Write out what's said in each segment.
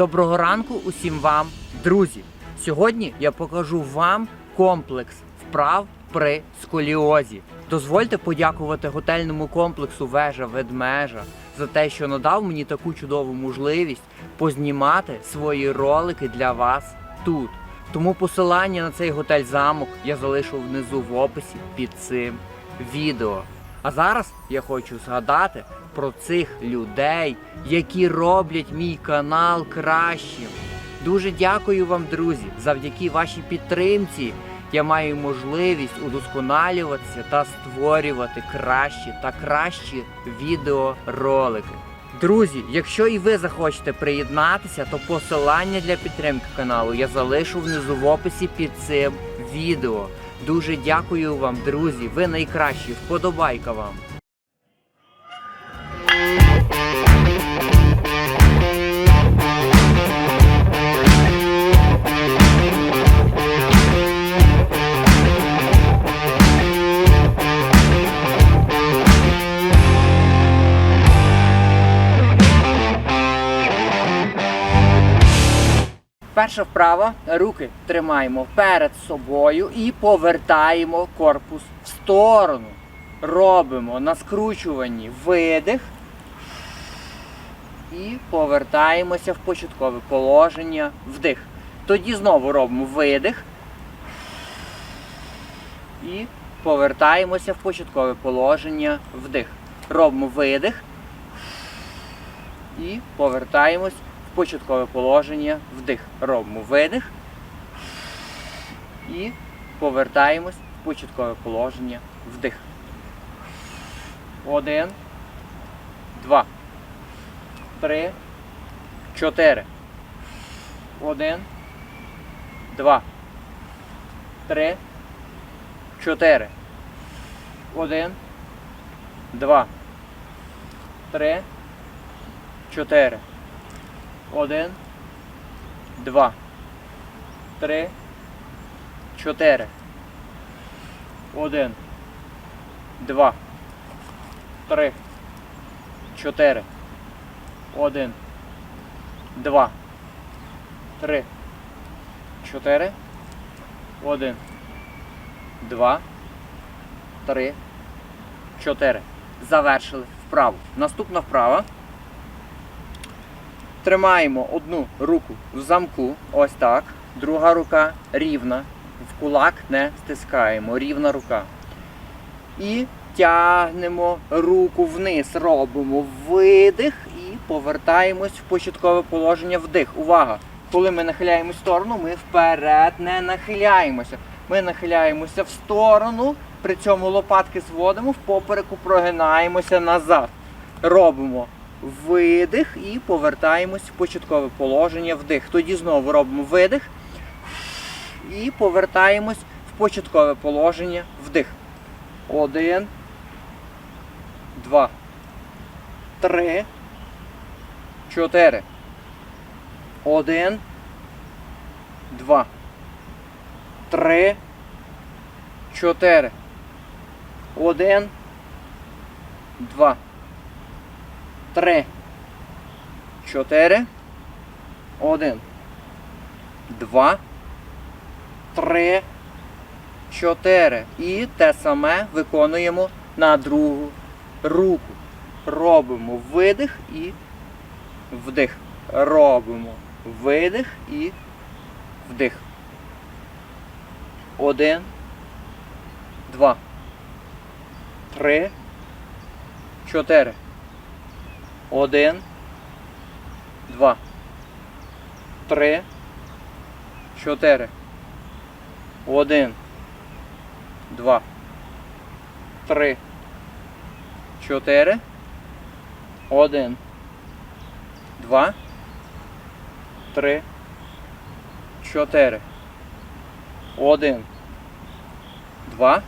Доброго ранку усім вам, друзі! Сьогодні я покажу вам комплекс вправ при сколіозі. Дозвольте подякувати готельному комплексу Вежа Ведмежа за те, що надав мені таку чудову можливість познімати свої ролики для вас тут. Тому посилання на цей готель замок я залишу внизу в описі під цим відео. А зараз я хочу згадати про цих людей, які роблять мій канал кращим. Дуже дякую вам, друзі! Завдяки вашій підтримці я маю можливість удосконалюватися та створювати кращі та кращі відеоролики. Друзі, якщо і ви захочете приєднатися, то посилання для підтримки каналу я залишу внизу в описі під цим відео. Дуже дякую вам, друзі. Ви найкращі. Вподобайка вам. Перша вправа. Руки тримаємо перед собою і повертаємо корпус в сторону. Робимо на скручуванні видих. І повертаємося в початкове положення вдих. Тоді знову робимо видих. І повертаємося в початкове положення вдих. Робимо видих. І повертаємось початкове положення вдих. Робимо видих. І повертаємось в початкове положення вдих. Один. Два. Три. Чотири. Один. Два. Три. Чотири. Один. Два. Три. Чотири. Один. Два. Три. Чотири. Один. Два. Три. Чотири. Один. Два. Три. Чотири. Один. Два. Три. Чотири. Завершили вправу. Наступна вправа. Тримаємо одну руку в замку, ось так. Друга рука рівна. В кулак не стискаємо. Рівна рука. І тягнемо руку вниз. Робимо видих і повертаємось в початкове положення вдих. Увага! Коли ми нахиляємось в сторону, ми вперед не нахиляємося. Ми нахиляємося в сторону, при цьому лопатки зводимо, в попереку прогинаємося назад. Робимо видих і повертаємось в початкове положення. Вдих. Тоді знову робимо видих. І повертаємось в початкове положення. Вдих. Один, два, три, чотири. Один, два, три, чотири. Один, два, три, чотири. Один, два, три, чотири. І те саме виконуємо на другу руку. Робимо видих і вдих. Робимо видих і вдих. Один, два, три, чотири. Один, два, три, чотири. Один, два, три, чотири. Один, два, три, чотири. Один, два,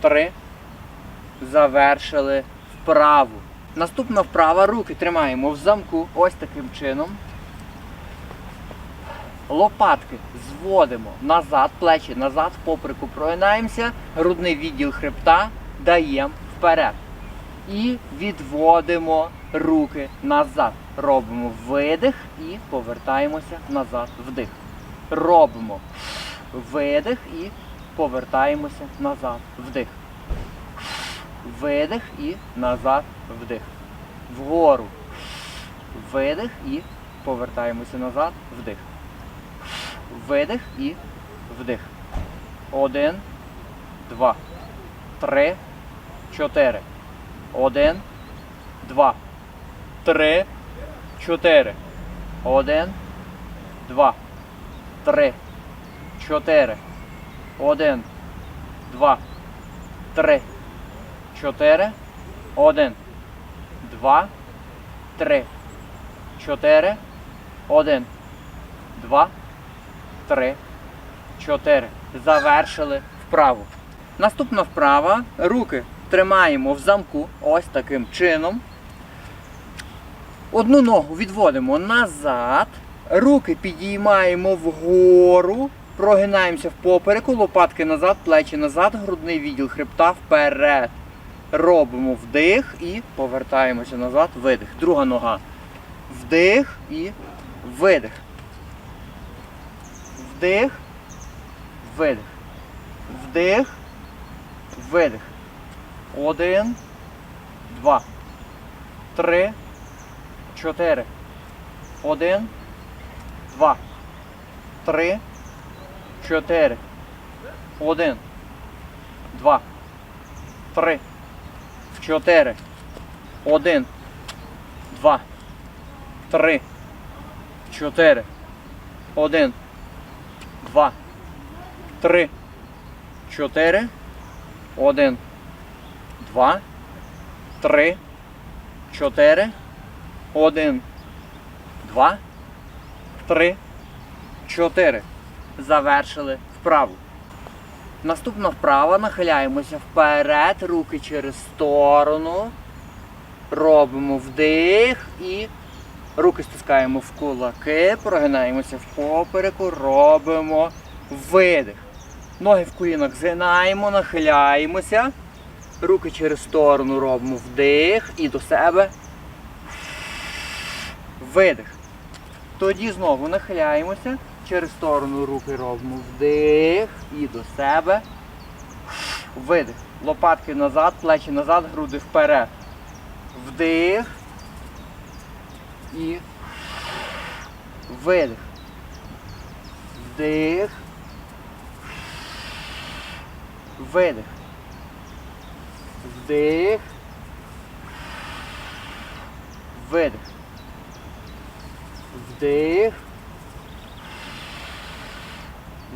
три. Завершили вправу. Наступна вправа. Руки тримаємо в замку. Ось таким чином. Лопатки зводимо назад, плечі назад, в поприку прогинаємося, грудний відділ хребта даємо вперед. І відводимо руки назад. Робимо видих і повертаємося назад. Вдих. Робимо видих і повертаємося назад. Вдих. Видих і назад. Вдих. Вгору. Видих і повертаємося назад. Вдих. Видих і вдих. Один, два, три, чотири. Один, два, три, чотири. Один, два, три, чотири. Один, два, три, чотири. Один, два, три, чотири. Один, два, три, чотири. Завершили вправу. Наступна вправа. Руки тримаємо в замку ось таким чином. Одну ногу відводимо назад, руки підіймаємо вгору, прогинаємося в попереку, лопатки назад, плечі назад, грудний відділ хребта вперед. Робимо вдих і повертаємося назад, видих. Друга нога. Вдих і видих. Вдих, видих. Вдих, видих. Один, два, три, чотири. Один, два, три, чотири. Один, два, три, 4, 1, 2, 3, 4, 1, 2, 3, 4, 1, 2, 3, 4, 1, 2, 3, 4. Завершили вправу. Наступна вправа. Нахиляємося вперед, руки через сторону. Робимо вдих і руки стискаємо в кулаки, прогинаємося в попереку, робимо видих. Ноги в колінах згинаємо, нахиляємося. Руки через сторону робимо вдих і до себе видих. Тоді знову нахиляємося, через сторону руки робимо вдих і до себе. Видих. Лопатки назад, плечі назад, груди вперед. Вдих. І видих. Вдих. Видих. Вдих. Видих. Вдих.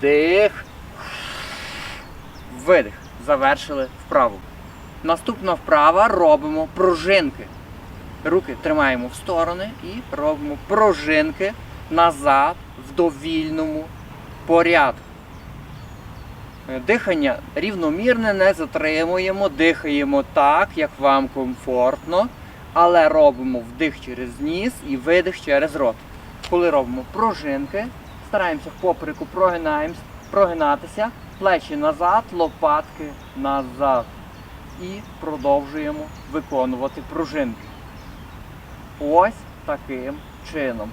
Вдих. Видих. Завершили вправу. Наступна вправа робимо пружинки. Руки тримаємо в сторони і робимо пружинки назад в довільному порядку. Дихання рівномірне, не затримуємо, дихаємо так, як вам комфортно, але робимо вдих через ніс і видих через рот. Коли робимо пружинки, стараємося в попереку прогинатися, плечі назад, лопатки назад. І продовжуємо виконувати пружинки. Ось таким чином.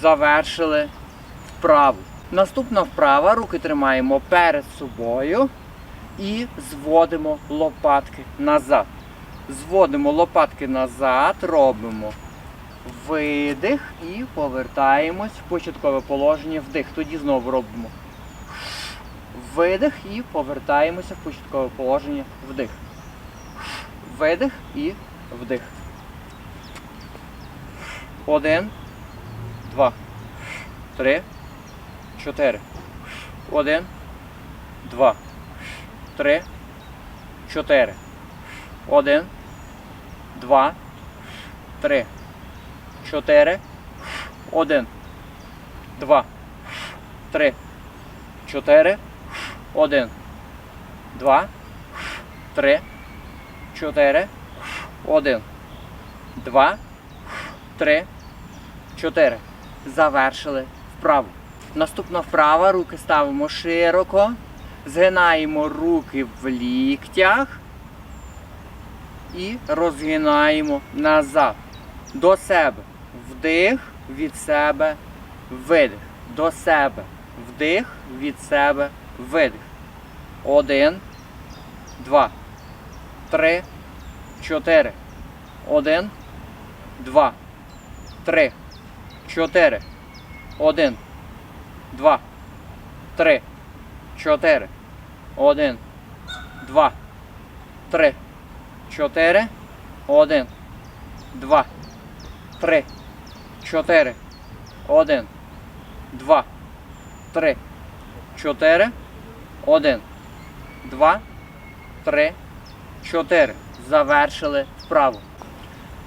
Завершили вправу. Наступна вправа. Руки тримаємо перед собою і зводимо лопатки назад. Зводимо лопатки назад, робимо видих і повертаємось в початкове положення вдих. Тоді знову робимо видих і повертаємося в початкове положення вдих. Видих і вдих. Один, два, три, 4, 1, 2, 3, 4, 1, 2, 3, 4, 1, 2, 3, 4, 1, 2, 3, 4, 1, 2, 3, 4. Завершили вправу. Наступна вправа. Руки ставимо широко. Згинаємо руки в ліктях і розгинаємо назад. До себе. Вдих, від себе, видих. До себе. Вдих, від себе, видих. Один, два, три, чотири. Один, два, три, чотири. Один, Два. Три. Чотири. Один. Два. Три. Чотири. Один. Два. Три. Чотири. Один. Два. Три. Чотири. Один. Два. Три. Чотири. Завершили вправу.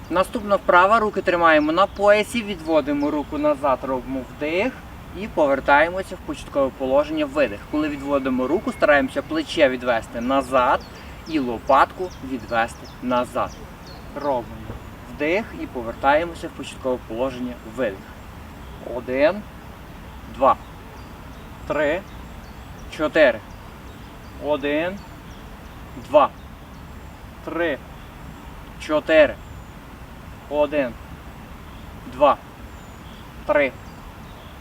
Наступна вправа. Руки тримаємо на поясі, відводимо руку назад, робимо вдих і повертаємося в початкове положення видих. Коли відводимо руку, стараємося плече відвести назад і лопатку відвести назад. Робимо вдих і повертаємося в початкове положення видих. Один, два, три, чотири. Один, два, три, чотири. Один, два, три,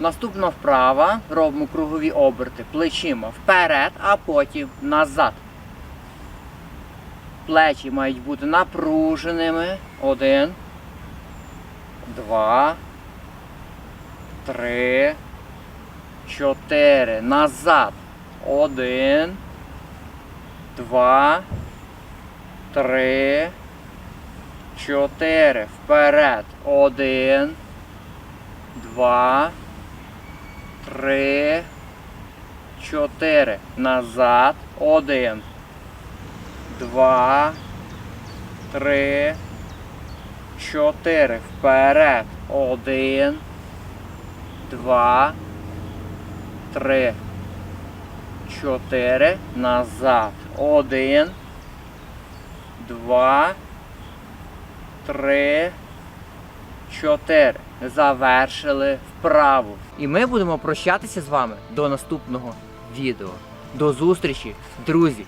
Наступна вправа. Робимо кругові оберти плечима вперед, а потім назад. Плечі мають бути напруженими. Один. Два. Три. Чотири. Назад. Один. Два. Три. Чотири. Вперед. Один. Два. Три. Чотири. Назад. Один. Два. Три. Чотири. Вперед. Один. Два. Три. Чотири. Назад. Один. Два. Три. Чотири. Завершили вправу. І ми будемо прощатися з вами до наступного відео. До зустрічі, друзі!